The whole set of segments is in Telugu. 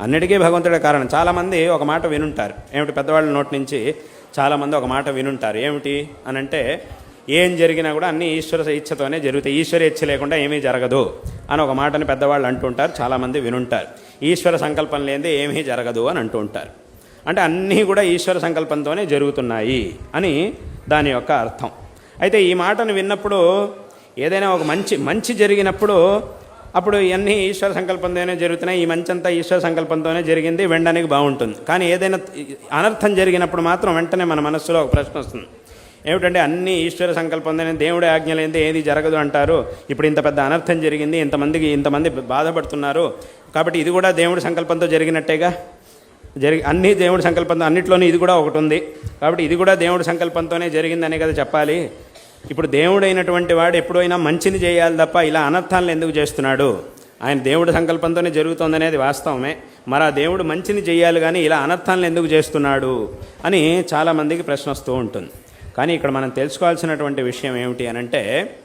అన్నిటికీ భగవంతుడే కారణం. చాలామంది ఒక మాట వినుంటారు. ఏమిటి? పెద్దవాళ్ళ నోటి నుంచి చాలామంది ఒక మాట వినుంటారు. ఏమిటి? అని అంటే ఏం జరిగినా కూడా అన్ని ఈశ్వర ఇచ్ఛతోనే జరుగుతాయి. ఈశ్వర ఇచ్ఛ లేకుండా ఏమీ జరగదు అని ఒక మాటని పెద్దవాళ్ళు అంటుంటారు చాలామంది వినుంటారు. ఈశ్వర సంకల్పం లేనిదే ఏమీ జరగదు అని అంటూ ఉంటారు. అంటే అన్నీ కూడా ఈశ్వర సంకల్పంతోనే జరుగుతున్నాయి అని దాని యొక్క అర్థం. అయితే ఈ మాటను విన్నప్పుడు ఏదైనా ఒక మంచి మంచి జరిగినప్పుడు అప్పుడు ఇవన్నీ ఈశ్వర సంకల్పంతోనే జరుగుతున్నాయి. ఈ మంచంతా ఈశ్వర సంకల్పంతోనే జరిగింది. వినడానికి బాగుంటుంది. కానీ ఏదైనా అనర్థం జరిగినప్పుడు మాత్రం వెంటనే మన మనస్సులో ఒక ప్రశ్న వస్తుంది. ఏమిటంటే అన్ని ఈశ్వర సంకల్పంతోనే దేవుడి ఆజ్ఞ ఏది జరగదు అంటారు. ఇప్పుడు ఇంత పెద్ద అనర్థం జరిగింది ఇంతమందికి ఇంతమంది బాధపడుతున్నారు. కాబట్టి ఇది కూడా దేవుడి సంకల్పంతో జరిగినట్టేగా? జరిగి అన్నీ దేవుడి సంకల్పంతో అన్నిట్లోనూ ఇది కూడా ఒకటి ఉంది. కాబట్టి ఇది కూడా దేవుడి సంకల్పంతోనే జరిగిందనే కదా చెప్పాలి. ఇప్పుడు దేవుడైనటువంటి వాడు ఎప్పుడైనా మంచిని చేయాలి తప్ప ఇలా అనర్థాలను ఎందుకు చేస్తున్నాడు? ఆయన దేవుడి సంకల్పంతోనే జరుగుతోందనేది వాస్తవమే. మరి ఆ దేవుడు మంచిని చేయాలి కానీ ఇలా అనర్థాలను ఎందుకు చేస్తున్నాడు? అని చాలామందికి ప్రశ్న వస్తూ ఉంటుంది. కానీ ఇక్కడ మనం తెలుసుకోవాల్సినటువంటి విషయం ఏమిటి అని అంటే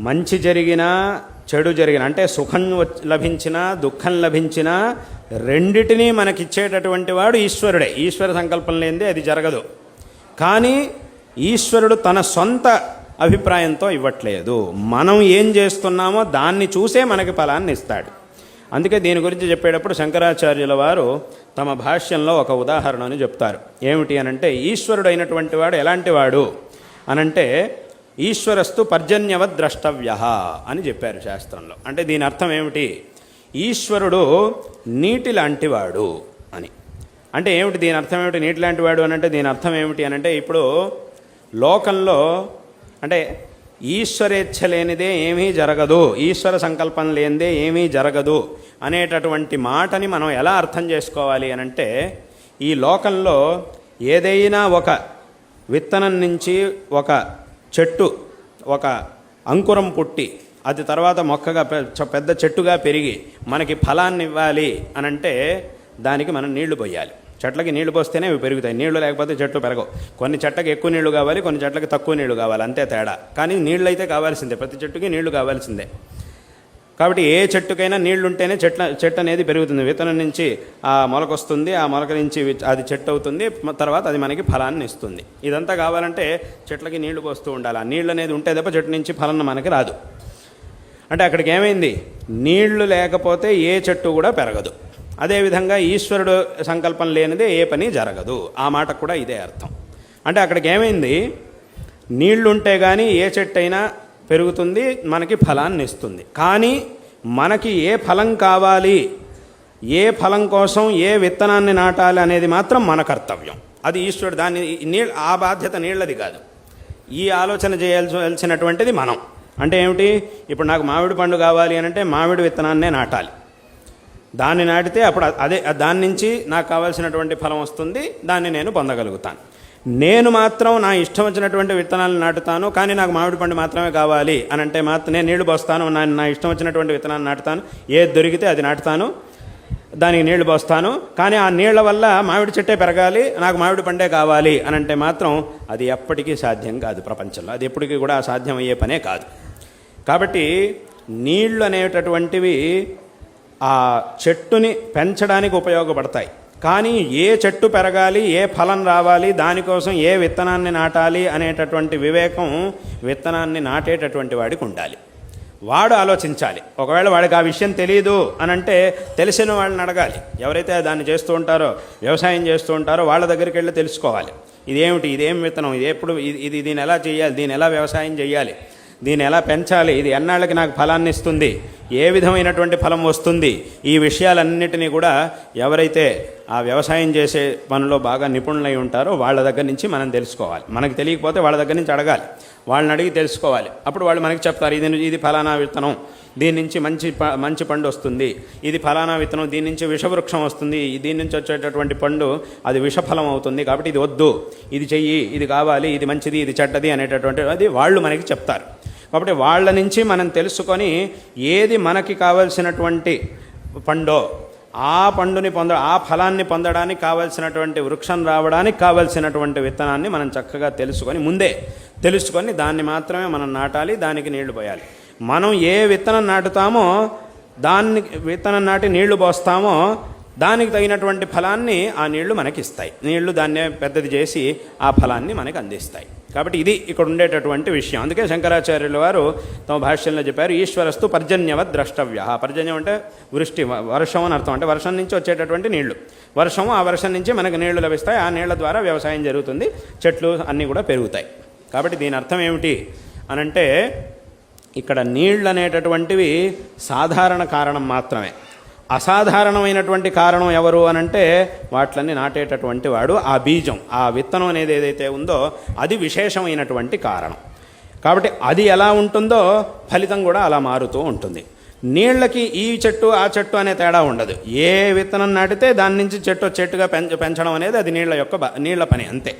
మంచి జరిగినా చెడు జరిగిన అంటే సుఖం లభించినా దుఃఖం లభించినా రెండిటినీ మనకిచ్చేటటువంటి వాడు ఈశ్వరుడే. ఈశ్వర సంకల్పం లేనిదే అది జరగదు. కానీ ఈశ్వరుడు తన సొంత అభిప్రాయంతో ఇవ్వట్లేదు. మనం ఏం చేస్తున్నామో దాన్ని చూసే మనకి ఫలాన్ని ఇస్తాడు. అందుకే దీని గురించి చెప్పేటప్పుడు శంకరాచార్యుల వారు తమ భాష్యంలో ఒక ఉదాహరణని చెప్తారు. ఏమిటి అనంటే ఈశ్వరుడు అయినటువంటి వాడు ఎలాంటి వాడు? అనంటే ఈశ్వరస్తు పర్జన్యవద్ ద్రష్టవ్య అని చెప్పారు శాస్త్రంలో. అంటే దీని అర్థం ఏమిటి? ఈశ్వరుడు నీటి లాంటివాడు అని. అంటే ఏమిటి దీని అర్థం ఏమిటి? నీటి లాంటివాడు అని అంటే దీని అర్థం ఏమిటి అని అంటే ఇప్పుడు లోకంలో అంటే ఈశ్వరేచ్ఛ లేనిదే ఏమీ జరగదు ఈశ్వర సంకల్పం లేనిదే ఏమీ జరగదు అనేటటువంటి మాటని మనం ఎలా అర్థం చేసుకోవాలి అని అంటే ఈ లోకంలో ఏదైనా ఒక విత్తనం నుంచి ఒక చెట్టు ఒక అంకురం పుట్టి అది తర్వాత మొక్కగా పె- చ- పెద్ద చెట్టుగా పెరిగి మనకి ఫలాన్ని ఇవ్వాలి అనంటే దానికి మనం నీళ్ళు పోయాలి. చెట్లకి నీళ్ళు పోస్తేనే అవి పెరుగుతాయి. నీళ్ళు లేకపోతే చెట్లు పెరగవు. కొన్ని చెట్లకి ఎక్కువ నీళ్ళు కావాలి కొన్ని చెట్లకి తక్కువ నీళ్ళు కావాలి. అంతే తేడా. కానీ నీళ్ళు అయితే కావాల్సిందే. ప్రతి చెట్టుకి నీళ్ళు కావాల్సిందే. కాబట్టి ఏ చెట్టుకైనా నీళ్ళు ఉంటేనే చెట్ల చెట్టు అనేది పెరుగుతుంది. విత్తనం నుంచి ఆ మొలక వస్తుంది. ఆ మొలక నుంచి అది చెట్టు అవుతుంది. తర్వాత అది మనకి ఫలాన్ని ఇస్తుంది. ఇదంతా కావాలంటే చెట్లకి నీళ్ళు పోస్తూ ఉండాలి. ఆ నీళ్ళు అనేది ఉంటే తప్ప చెట్టు నుంచి ఫలం మనకి రాదు. అంటే అక్కడికి ఏమైంది? నీళ్ళు లేకపోతే ఏ చెట్టు కూడా పెరగదు. అదేవిధంగా ఈశ్వరుడు సంకల్పం లేనిదే ఏ పని జరగదు. ఆ మాటకు కూడా ఇదే అర్థం. అంటే అక్కడికి ఏమైంది? నీళ్ళుంటే కానీ ఏ చెట్టు అయినా పెరుగుతుంది మనకి ఫలాన్ని ఇస్తుంది. కానీ మనకి ఏ ఫలం కావాలి ఏ ఫలం కోసం ఏ విత్తనాన్ని నాటాలి అనేది మాత్రం మన కర్తవ్యం. అది ఈశ్వరుడు దాన్ని నీళ్ళ ఆ బాధ్యత నీళ్ళది కాదు. ఈ ఆలోచన చేయాల్సినటువంటిది మనం. అంటే ఏమిటి? ఇప్పుడు నాకు మామిడి పండు కావాలి అని అంటే మామిడి విత్తనాన్నే నాటాలి. దాన్ని నాటితే అప్పుడు అదే దాని నుంచి నాకు కావాల్సినటువంటి ఫలం వస్తుంది దాన్ని నేను పొందగలుగుతాను. నేను మాత్రం నా ఇష్టం వచ్చినటువంటి విత్తనాలు నాటుతాను కానీ నాకు మామిడి పండు మాత్రమే కావాలి అని అంటే మాత్రం నేను నీళ్ళు పోస్తాను నా నా ఇష్టం వచ్చినటువంటి విత్తనాలు నాటుతాను. ఏది దొరికితే అది నాటుతాను దానికి నీళ్ళు పోస్తాను. కానీ ఆ నీళ్ళ వల్ల మామిడి చెట్టే పెరగాలి నాకు మామిడి పండే కావాలి అని అంటే మాత్రం అది ఎప్పటికీ సాధ్యం కాదు ప్రపంచంలో. అది ఎప్పటికీ కూడా సాధ్యం అయ్యే పనే కాదు. కాబట్టి నీళ్ళు అనేటటువంటివి ఆ చెట్టుని పెంచడానికి ఉపయోగపడతాయి. కానీ ఏ చెట్టు పెరగాలి ఏ ఫలం రావాలి దానికోసం ఏ విత్తనాన్ని నాటాలి అనేటటువంటి వివేకం విత్తనాన్ని నాటేటటువంటి వాడికి ఉండాలి. వాడు ఆలోచించాలి. ఒకవేళ వాడికి ఆ విషయం తెలియదు అని అంటే తెలిసిన వాళ్ళని అడగాలి. ఎవరైతే దాన్ని చేస్తూ ఉంటారో వ్యవసాయం చేస్తూ ఉంటారో వాళ్ళ దగ్గరికి వెళ్ళి తెలుసుకోవాలి. ఇదేమిటి? ఇదేం విత్తనం? ఇది ఎప్పుడు? ఇది దీని ఎలా చేయాలి? దీని ఎలా వ్యవసాయం చేయాలి? దీన్ని ఎలా పెంచాలి? ఇది ఎన్నాళ్ళకి నాకు ఫలాన్ని ఇస్తుంది? ఏ విధమైనటువంటి ఫలం వస్తుంది? ఈ విషయాలన్నిటినీ కూడా ఎవరైతే ఆ వ్యవసాయం చేసే పనిలో బాగా నిపుణులై ఉంటారో వాళ్ళ దగ్గర నుంచి మనం తెలుసుకోవాలి. మనకు తెలియకపోతే వాళ్ళ దగ్గర నుంచి అడగాలి. వాళ్ళని అడిగి తెలుసుకోవాలి. అప్పుడు వాళ్ళు మనకి చెప్తారు ఇది ఇది ఫలానా విత్తనం. దీని నుంచి మంచి ప- మంచి పండు వస్తుంది. ఇది ఫలానా విత్తనం. దీని నుంచి విషవృక్షం వస్తుంది. దీని నుంచి వచ్చేటటువంటి పండు అది విషఫలం అవుతుంది. కాబట్టి ఇది వద్దు. ఇది చెయ్యి. ఇది కావాలి. ఇది మంచిది. ఇది చెడ్డది అనేటటువంటి అది వాళ్ళు మనకి చెప్తారు. కాబట్టి వాళ్ళ నుంచి మనం తెలుసుకొని ఏది మనకి కావలసినటువంటి పండో ఆ పండుని పొంద ఆ ఫలాన్ని పొందడానికి కావలసినటువంటి వృక్షం రావడానికి కావలసినటువంటి విత్తనాన్ని మనం చక్కగా తెలుసుకొని ముందే తెలుసుకొని దాన్ని మాత్రమే మనం నాటాలి దానికి నీళ్ళు పోయాలి. మనం ఏ విత్తనం నాటుతామో దాన్ని విత్తనం నాటి నీళ్ళు పోస్తామో దానికి తగినటువంటి ఫలాన్ని ఆ నీళ్ళు మనకి ఇస్తాయి నీళ్ళు దాన్నే పెద్దది చేసి ఆ ఫలాన్ని మనకి అందిస్తాయి. కాబట్టి ఇది ఇక్కడ ఉండేటటువంటి విషయం. అందుకే శంకరాచార్యుల వారు తమ భాష్యంలో చెప్పారు ఈశ్వరస్తు పర్జన్యవత్ ద్రష్టవ్య. పర్జన్యం అంటే వృష్టి వర్షం అని అర్థం అంటే వర్షం నుంచి వచ్చేటటువంటి నీళ్ళు. వర్షం ఆ వర్షం నుంచి మనకు నీళ్ళు లభిస్తాయి ఆ నీళ్ళ ద్వారా వ్యవసాయం జరుగుతుంది చెట్లు అన్నీ కూడా పెరుగుతాయి. కాబట్టి దీని అర్థం ఏమిటి అనంటే ఇక్కడ నీళ్ళు అనేటటువంటివి సాధారణ కారణం మాత్రమే. అసాధారణమైనటువంటి కారణం ఎవరు అనంటే వాటిలన్నీ నాటేటటువంటి వాడు ఆ బీజం ఆ విత్తనం అనేది ఏదైతే ఉందో అది విశేషమైనటువంటి కారణం. కాబట్టి అది ఎలా ఉంటుందో ఫలితం కూడా అలా మారుతూ ఉంటుంది. నీళ్ళకి ఈ చెట్టు ఆ చెట్టు అనే తేడా ఉండదు. ఏ విత్తనం నాటితే దాని నుంచి చెట్టు చెట్టుగా పెంచ పెంచడం అనేది అది నీళ్ళ యొక్క నీళ్ళ నీళ్ళ పని అంతే.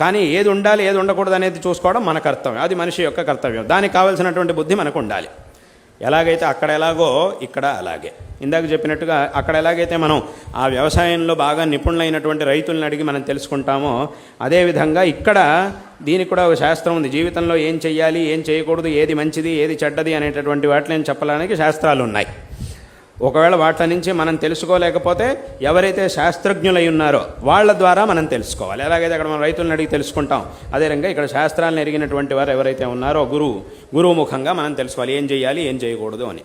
కానీ ఏది ఉండాలి ఏది ఉండకూడదు అనేది చూసుకోవడం మన కర్తవ్యం. అది మనిషి యొక్క కర్తవ్యం. దానికి కావలసినటువంటి బుద్ధి మనకు ఉండాలి. ఎలాగైతే అక్కడ ఎలాగో ఇక్కడ అలాగే. ఇందాక చెప్పినట్టుగా అక్కడ ఎలాగైతే మనం ఆ వ్యవసాయంలో బాగా నిపుణులైనటువంటి రైతులను అడిగి మనం తెలుసుకుంటామో అదేవిధంగా ఇక్కడ దీనికి కూడా ఒక శాస్త్రం ఉంది. జీవితంలో ఏం చెయ్యాలి ఏం చేయకూడదు ఏది మంచిది ఏది చెడ్డది అనేటటువంటి వాటిని చెప్పడానికి శాస్త్రాలు ఉన్నాయి ఒకవేళ వాటి నుంచి మనం తెలుసుకోలేకపోతే ఎవరైతే శాస్త్రజ్ఞులై ఉన్నారో వాళ్ళ ద్వారా మనం తెలుసుకోవాలి. ఎలాగైతే అక్కడ మనం రైతులను అడిగి తెలుసుకుంటాం. అదే ఇక్కడ శాస్త్రాలను ఎరిగినటువంటి వారు ఎవరైతే ఉన్నారో గురువు గురువు ముఖంగా మనం తెలుసుకోవాలి. ఏం చేయాలి ఏం చేయకూడదు అని.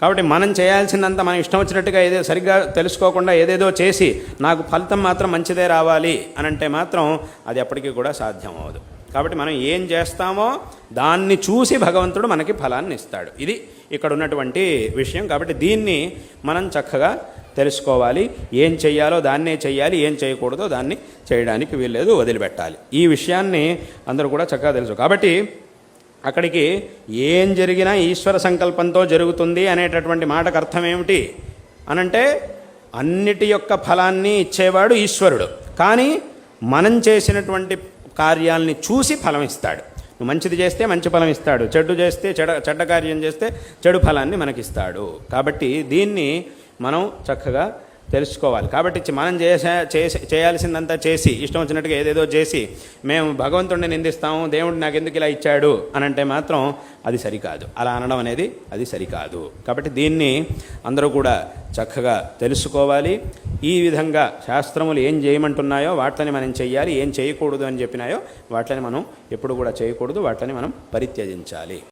కాబట్టి మనం చేయాల్సిందంత మనం ఇష్టం వచ్చినట్టుగా ఏదో సరిగ్గా తెలుసుకోకుండా ఏదేదో చేసి నాకు ఫలితం మాత్రం మంచిదే రావాలి అని అంటే మాత్రం అది ఎప్పటికీ కూడా సాధ్యం అవ్వదు. కాబట్టి మనం ఏం చేస్తామో దాన్ని చూసి భగవంతుడు మనకి ఫలాన్ని ఇస్తాడు. ఇది ఇక్కడ ఉన్నటువంటి విషయం కాబట్టి దీన్ని మనం చక్కగా తెలుసుకోవాలి. ఏం చెయ్యాలో దాన్నే చెయ్యాలి ఏం చేయకూడదో దాన్ని చేయడానికి వీల్లేదు వదిలిపెట్టాలి. ఈ విషయాన్ని అందరూ కూడా చక్కగా తెలుసు. కాబట్టి అక్కడికి ఏం జరిగినా ఈశ్వర సంకల్పంతో జరుగుతుంది అనేటటువంటి మాటకు అర్థం ఏమిటి? అనంటే అన్నిటి యొక్క ఫలాన్ని ఇచ్చేవాడు ఈశ్వరుడు. కానీ మనం చేసినటువంటి కార్యాల్ని చూసి ఫలం ఇస్తాడు. నువ్వు మంచిది చేస్తే మంచి ఫలం ఇస్తాడు చెడు చేస్తే చెడ చెడ్డ కార్యం చేస్తే చెడు ఫలాన్ని మనకిస్తాడు. కాబట్టి దీన్ని మనం చక్కగా తెలుసుకోవాలి. కాబట్టి మనం చేసే చేసే చేయాల్సిందంతా చేసి ఇష్టం వచ్చినట్టుగా ఏదేదో చేసి మేము భగవంతుడిని నిందిస్తాము దేవుడు నాకు ఎందుకు ఇలా ఇచ్చాడు అని అంటే మాత్రం అది సరికాదు. అలా అనడం అనేది అది సరికాదు. కాబట్టి దీన్ని అందరూ కూడా చక్కగా తెలుసుకోవాలి. ఈ విధంగా శాస్త్రములు ఏం చేయమంటున్నాయో వాటిని మనం చేయాలి ఏం చేయకూడదు అని చెప్పినాయో వాటిని మనం ఎప్పుడు కూడా చేయకూడదు. వాటిని మనం పరిత్యజించాలి.